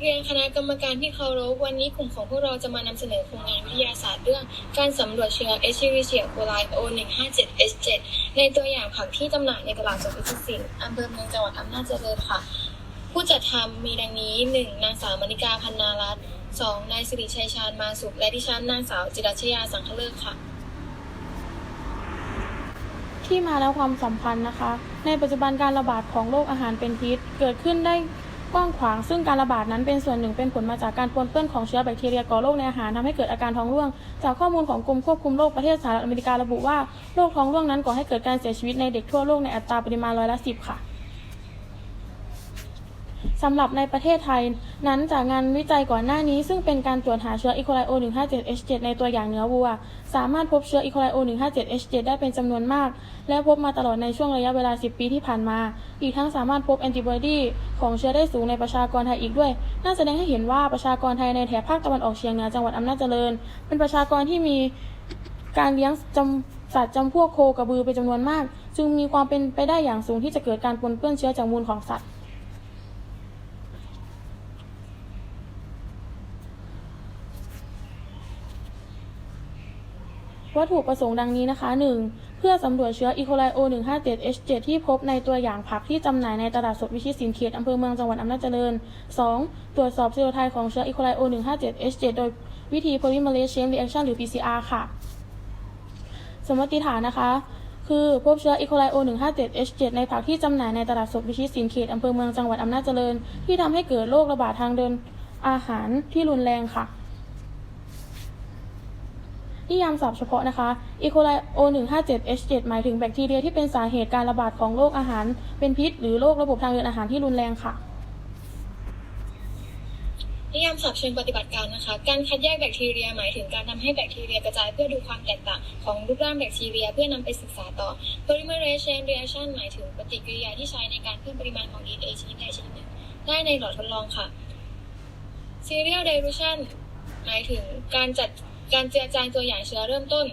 เรียนคณะกรรมการที่เคารพวันนี้กลุ่มของพวกเราจะมานำเสนอโครงงานวิทยาศาสตร์เรื่อง การสำรวจเชื้อ Escherichia coli O157H7 ในตัวอย่างผักที่จำหน่ายในตลาดสดพิชิตสินอำเภอเมืองจังหวัดอำนาจเจริญค่ะ ผู้จัดทำมีดังนี้ 1. นางสาวมณิกาพันนารัตน์ 2. นายสิริชัยชาญมาสุข และดิฉันนางสาวจิรัชยาสังคเลิกค่ะที่มาและความสัมพันธ์นะคะ ในปัจจุบันการระบาดของโรคอาหารเป็นพิษ เกิดขึ้นได้ กว้างขวางซึ่งการระบาดนั้นเป็นส่วนหนึ่งเป็นผลมาจากการปนเปื้อนของเชื้อแบคทีเรียก่อโรคในอาหารทำให้เกิดอาการท้องร่วง จากข้อมูลของกรมควบคุมโรคประเทศสหรัฐอเมริการะบุว่าโรคท้องร่วงนั้นก่อให้เกิดการเสียชีวิตในเด็กทั่วโลกในอัตราปริมาณร้อยละสิบค่ะ สำหรับในประเทศไทย นั้นจากงานวิจัยก่อนหน้านี้ ซึ่งเป็นการตรวจหาเชื้ออีโคไลโอ 157H7 ในตัวอย่างเนื้อวัว สามารถพบเชื้ออีโคไลโอ 157H7 ได้เป็นจำนวนมาก และพบมาตลอดในช่วงระยะเวลา 10 ปีที่ผ่านมา อีกทั้งสามารถพบแอนติบอดีของเชื้อได้สูงในประชากรไทยอีกด้วย น่าแสดงให้เห็นว่าประชากรไทยในแถบภาคตะวันออกเฉียงเหนือจังหวัดอำนาจเจริญ เป็นประชากรที่มีการเลี้ยงจำสัตว์จำพวกโคกระบือเป็นจำนวนมาก จึงมีความเป็นไปได้อย่างสูงที่จะเกิดการปนเปื้อนเชื้อจากมูลของสัตว์ วัตถุประสงค์ดังนี้นะคะ 1. เพื่อสำรวจเชื้ออีโคไลโอ 157H7 ที่พบในตัวอย่างผักที่จำหน่ายในตลาดสดวิชิตสินเขตอำเภอเมืองจังหวัดอำนาจเจริญ 2. ตรวจสอบเซลล์ไทยของเชื้ออีโคไลโอ 157H7 โดยวิธี polymerase chain reaction หรือ PCR ค่ะ สมมติฐานนะคะ คือพบเชื้ออีโคไลโอ 157H7 ในผักที่จำหน่ายในตลาดสดวิชิตสินเขตอำเภอเมืองจังหวัดอำนาจเจริญ ที่ทำให้เกิดโรคระบาดทางเดินอาหารที่รุนแรงค่ะ นิยามศัพท์เฉพาะนะคะ E. coli O157H7 หมายถึงแบคทีเรียที่เป็นสาเหตุการระบาดของโรคอาหาร เป็นพิษ หรือโรคระบบทางเดินอาหารที่รุนแรงค่ะนิยามศัพท์เชิงปฏิบัติการนะคะ การคัดแยกแบคทีเรีย หมายถึงการทำให้แบคทีเรียกระจายเพื่อดูความแตกต่างของรูปร่างแบคทีเรีย เพื่อนำไปศึกษาต่อ polymerase chain reaction หมายถึงปฏิกิริยาที่ใช้ในการเพิ่มปริมาณของ DNA ชนิดใดชนิดหนึ่งได้ในหลอดทดลองค่ะ serial dilution หมายถึงการจัด การเจือจางตัวอย่างเชื้อเริ่มต้น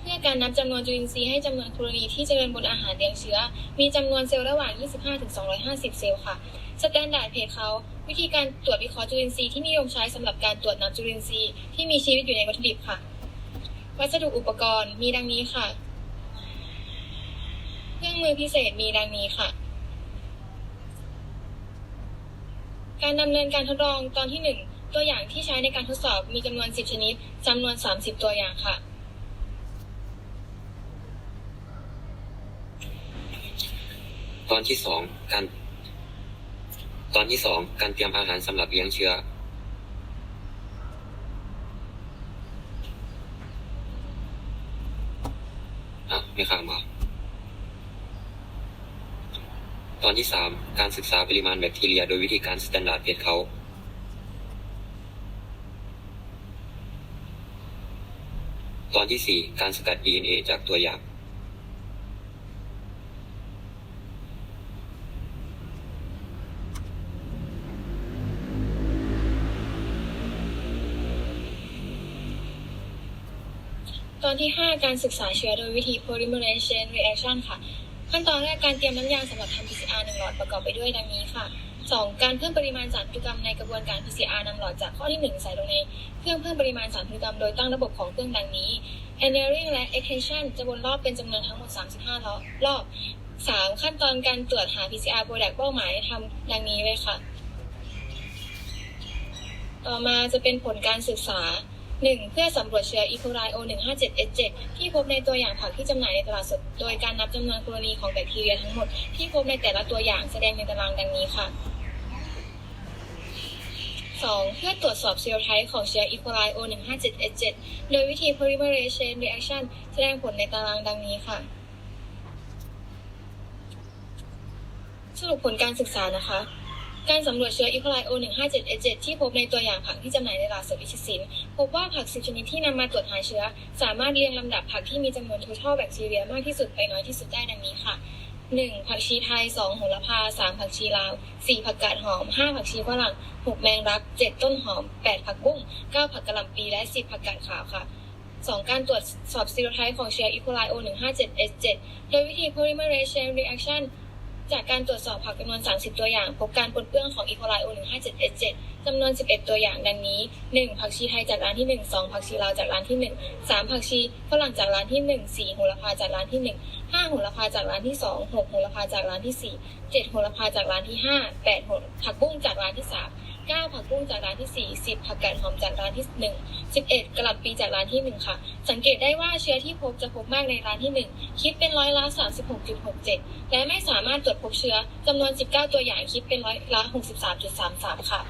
เพื่อการนับจำนวนจุลินทรีย์ให้จำนวนโคลนีที่เจริญบนอาหารเลี้ยงเชื้อ มีจำนวนเซลล์ระหว่าง 25-250 เซลล์ค่ะ สแตนดาร์ดเพจเขาวิธีการตรวจวิเคราะห์จุลินทรีย์ที่นิยมใช้สำหรับการตรวจนับจุลินทรีย์ที่มีชีวิตอยู่ในวัตถุดิบค่ะ วัสดุอุปกรณ์มีดังนี้ค่ะ เครื่องมือพิเศษมีดังนี้ค่ะการดำเนินการทดลองตอนที่ 1 ตัวอย่างที่ใช้ในการทดสอบมีจำนวน 10 ชนิดจำนวน 30 ตัวอย่างค่ะ ตอนที่สองการ ตอนที่สองการเตรียมอาหารสำหรับเลี้ยงเชื้อ อะ ไม่ข้ามมา ตอนที่สามการศึกษาปริมาณแบคทีเรีย โดยวิธีการสแตนดาร์ดเพจเขา อนที่สี่การสกัด DNA จากตัวอย่าง ตอนที่ 5 การศึกษาเชื้อโดยวิธี polymerase chain reaction ค่ะ ขั้นตอนแรกการเตรียมน้ำยาสำหรับทำ PCR 1หลอดประกอบไปด้วยดังนี้ค่ะ 2. การเพิ่มปริมาณสารพันธุกรรมในกระบวนการ PCR นำหลอดจากข้อที่ 1 ใส่ลงในเครื่องเพิ่มปริมาณสารพันธุกรรมโดยตั้งระบบของเครื่องดังนี้ annealing และ extension จะวนรอบเป็นจำนวนทั้งหมด 35 รอบรอบ 3. ขั้นตอนการตรวจหา PCR product เป้าหมายทำดังนี้เลยค่ะ ต่อมาจะเป็นผลการศึกษา 1. เพื่อสำรวจเชื้ออีโคไลโอ 157H7 ที่พบในตัวอย่างผักที่จำหน่ายในตลาดสด โดยการนับจำนวนโคโลนีของแบคทีเรียทั้งหมดที่พบในแต่ละตัวอย่างแสดงในตารางดังนี้ค่ะ 2. เพื่อตรวจสอบเซลล์ไทป์ของเชื้ออีโคไลโอ 157H7 โดยวิธี polymerase chain reaction แสดงผลในตารางดังนี้ค่ะ สรุปผลการศึกษานะคะ การสำรวจเชื้ออีโคไลโอ 157H7 ที่พบในตัวอย่างผักที่จำหน่ายในตลาดสดวิชิตสิน พบว่าผัก10ชนิดที่นำมาตรวจหาเชื้อ สามารถเรียงลำดับผักที่มีจำนวน total แบคทีเรียมากที่สุดไปน้อยที่สุดได้ดังนี้ค่ะ หนึ่งผักชีไทยสองโหระพาสามผักชีลาวสี่ผักกาดหอมห้าผักชีฝรั่งหกแมงลักเจ็ดต้นหอมแปดผักบุ้งเก้าผักกะหล่ำปีและสิบผักกาดขาวค่ะสองการตรวจสอบซีโรไทป์ของเชื้ออีโคไลโอ 157H7 โดยวิธี polymerase chain reaction จากการตรวจสอบผักจำนวน 30 ตัวอย่าง พบการปนเปื้อนของอีโคไลโอ15717จำนวน 11 ตัวอย่างดังนี้ 1. ผักชีไทยจากร้านที่ 1 2 ผักชีลาวจากร้านที่ 1 3 ผักชีฝรั่งจากร้านที่ 1 4โหระพาจากร้านที่ 1 5โหระพาจากร้านที่ 2 6โหระพาจากร้านที่ 4 7โหระพาจากร้านที่ 5 8โหผักบุ้งจากร้านที่ 3 9ผักบุ้งจากร้านที่ 4 10ผักกาดหอมจากร้านที่ 1 11กระหล่ำปีจากร้านที่ 1 ค่ะ สังเกตได้ว่าเชื้อที่พบจะพบมากในร้านที่ 1 คิดเป็นร้อยละ 36.67 และไม่สามารถตรวจพบเชื้อจำนวน 19 ตัวอย่างคิดเป็นร้อยละ 63.33 ค่ะ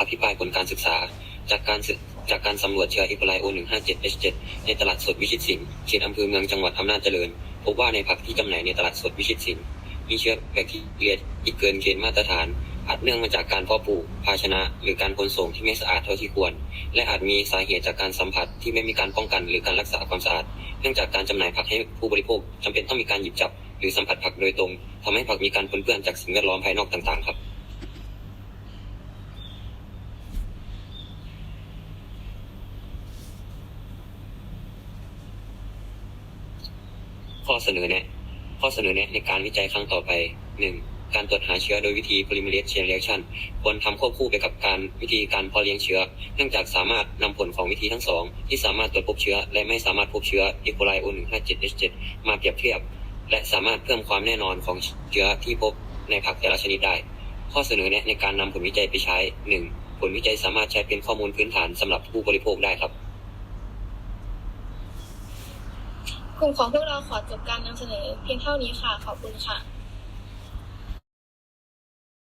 อภิปรายผลการศึกษาจากการศึกจากการสำรวจเชื้ออีโคไลโอ 157 H7 ในตลาดสดวิชิตสินเขตอำเภอเมืองจังหวัดอำนาจเจริญ พบว่าในผักที่จำหน่ายในตลาดสดวิชิตสิน มีเชื้อแบคทีเรียอีกเกินเกณฑ์มาตรฐาน อาจเนื่องมาจากการเพาะปลูก ภาชนะ หรือการขนส่งที่ไม่สะอาดเท่าที่ควร และอาจมีสาเหตุจากการสัมผัสที่ไม่มีการป้องกันหรือการรักษาความสะอาด เนื่องจากการจำหน่ายผักให้ผู้บริโภคจำเป็นต้องมีการหยิบจับ หรือสัมผัสผักโดยตรงทำให้ผักมีการปนเปื้อนจากสิ่งแวดล้อมภายนอกต่าง ๆ ครับข้อเสนอแนะ ข้อเสนอแนะในการวิจัยครั้งต่อไป 1. การตรวจหาเชื้อโดยวิธี polymerase chain reaction ควรทำควบคู่ไปกับการวิธีการพาะเลี้ยงเชื้อ เนื่องจากสามารถนำผลของวิธีทั้งสอง ที่สามารถตรวจพบเชื้อ และไม่สามารถพบเชื้อ E. coli O157H7 มาเปรียบเทียบ และสามารถเพิ่มความแน่นอนของเชื้อที่พบในผักแต่ละชนิดได้ ข้อเสนอแนะในการนำผลวิจัยไปใช้ 1. ผลวิจัยสามารถใช้เป็นข้อมูลพื้นฐานสำหรับผู้บริโภคได้ครับ กลุ่มของพวกเราขอจบการนำเสนอเพียงเท่านี้ค่ะ ขอบคุณค่ะ